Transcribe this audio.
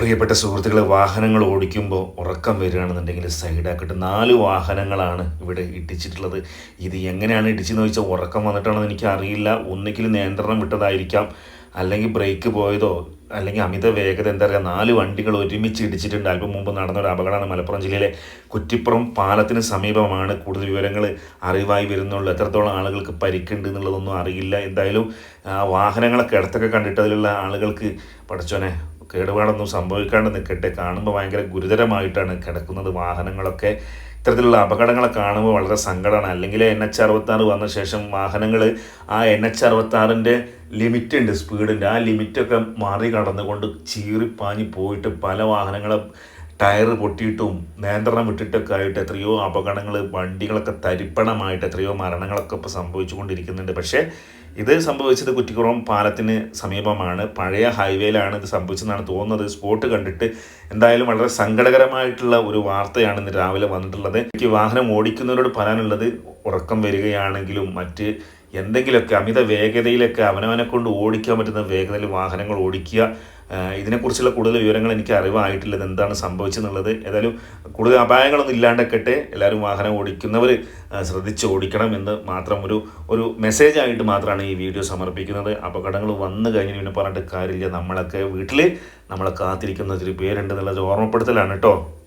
പ്രിയപ്പെട്ട സുഹൃത്തുക്കളെ വാഹനങ്ങൾ ഓടിക്കുമ്പോൾ ഉറക്കം വരികയാണെന്നുണ്ടെങ്കിൽ സൈഡാക്കിട്ട് നാല് വാഹനങ്ങളാണ് ഇവിടെ ഇടിച്ചിട്ടുള്ളത്. ഇത് എങ്ങനെയാണ് ഇടിച്ചെന്ന് ചോദിച്ചാൽ ഉറക്കം വന്നിട്ടാണെന്ന് എനിക്ക് അറിയില്ല ഒന്നുകിൽ നിയന്ത്രണം വിട്ടതായിരിക്കാം. അല്ലെങ്കിൽ ബ്രേക്ക് പോയതോ അല്ലെങ്കിൽ അമിത വേഗത എന്താ പറയുക നാല് വണ്ടികൾ ഒരുമിച്ച് ഇടിച്ചിട്ടുണ്ട്. അല്പം മുമ്പ് നടന്ന ഒരു അപകടമാണ് മലപ്പുറം ജില്ലയിലെ കുറ്റിപ്പുറം പാലത്തിന് സമീപമാണ് കൂടുതൽ വിവരങ്ങൾ അറിവായി വരുന്നുള്ളൂ. എത്രത്തോളം ആളുകൾക്ക് പരിക്കുണ്ട് എന്നുള്ളതൊന്നും അറിയില്ല. എന്തായാലും വാഹനങ്ങളൊക്കെ ഇടത്തൊക്കെ കണ്ടിട്ട് അതിലുള്ള ആളുകൾക്ക് പഠിച്ചോനെ കേടുപാടൊന്നും സംഭവിക്കാണ്ട് നിൽക്കട്ടെ കാണുമ്പോൾ ഭയങ്കര ഗുരുതരമായിട്ടാണ് കിടക്കുന്നത് വാഹനങ്ങളൊക്കെ. ഇത്തരത്തിലുള്ള അപകടങ്ങളെ കാണുമ്പോൾ വളരെ സങ്കടമാണ് അല്ലെങ്കിൽ എൻ എച്ച് അറുപത്താറ് വന്ന ശേഷം വാഹനങ്ങൾ ആ എൻ എച്ച് അറുപത്താറിന്റെ ലിമിറ്റ് ഉണ്ട് സ്പീഡിന്റെ ആ ലിമിറ്റൊക്കെ മാറി കടന്നുകൊണ്ട് ചീറിപ്പാഞ്ഞ് പോയിട്ട് പല വാഹനങ്ങളും ടയർ പൊട്ടിയിട്ടും നിയന്ത്രണം വിട്ടിട്ടൊക്കെ ആയിട്ട് എത്രയോ അപകടങ്ങൾ വണ്ടികളൊക്കെ തരിപ്പണമായിട്ട് എത്രയോ മരണങ്ങളൊക്കെ ഇപ്പോൾ സംഭവിച്ചുകൊണ്ടിരിക്കുന്നുണ്ട്. പക്ഷേ ഇത് സംഭവിച്ചത് കുറ്റിക്കുറം പാലത്തിന് സമീപമാണ്. പഴയ ഹൈവേയിലാണ് ഇത് സംഭവിച്ചതെന്നാണ് തോന്നുന്നത്. സ്പോട്ട് കണ്ടിട്ട് എന്തായാലും വളരെ സങ്കടകരമായിട്ടുള്ള ഒരു വാർത്തയാണ് ഇന്ന് രാവിലെ വന്നിട്ടുള്ളത്. എനിക്ക് വാഹനം ഓടിക്കുന്നവരോട് പറയാനുള്ളത് ഉറക്കം വരികയാണെങ്കിലും മറ്റ് എന്തെങ്കിലുമൊക്കെ അമിത വേഗതയിലൊക്കെ അവനവനെ കൊണ്ട് ഓടിക്കാൻ പറ്റുന്ന വേഗതയിൽ വാഹനങ്ങൾ ഓടിക്കുക ഇതിനെക്കുറിച്ചുള്ള കൂടുതൽ വിവരങ്ങൾ എനിക്ക് അറിവായിട്ടില്ല. ഇത് എന്താണ് സംഭവിച്ചെന്നുള്ളത്. ഏതായാലും കൂടുതൽ അപായങ്ങളൊന്നും ഇല്ലാണ്ടൊക്കെ എല്ലാവരും വാഹനം ഓടിക്കുന്നവർ ശ്രദ്ധിച്ച് ഓടിക്കണം എന്ന് മാത്രം ഒരു ഒരു മെസ്സേജ് ആയിട്ട് മാത്രമാണ് ഈ വീഡിയോ സമർപ്പിക്കുന്നത്. അപകടങ്ങൾ വന്നു കഴിഞ്ഞ് പിന്നെ പറഞ്ഞിട്ട് കാര്യമില്ല. നമ്മളൊക്കെ വീട്ടിൽ നമ്മളെ കാത്തിരിക്കുന്ന ഒത്തിരി പേരുണ്ട് എന്നുള്ളത് ഓർമ്മപ്പെടുത്തലാണ് കേട്ടോ.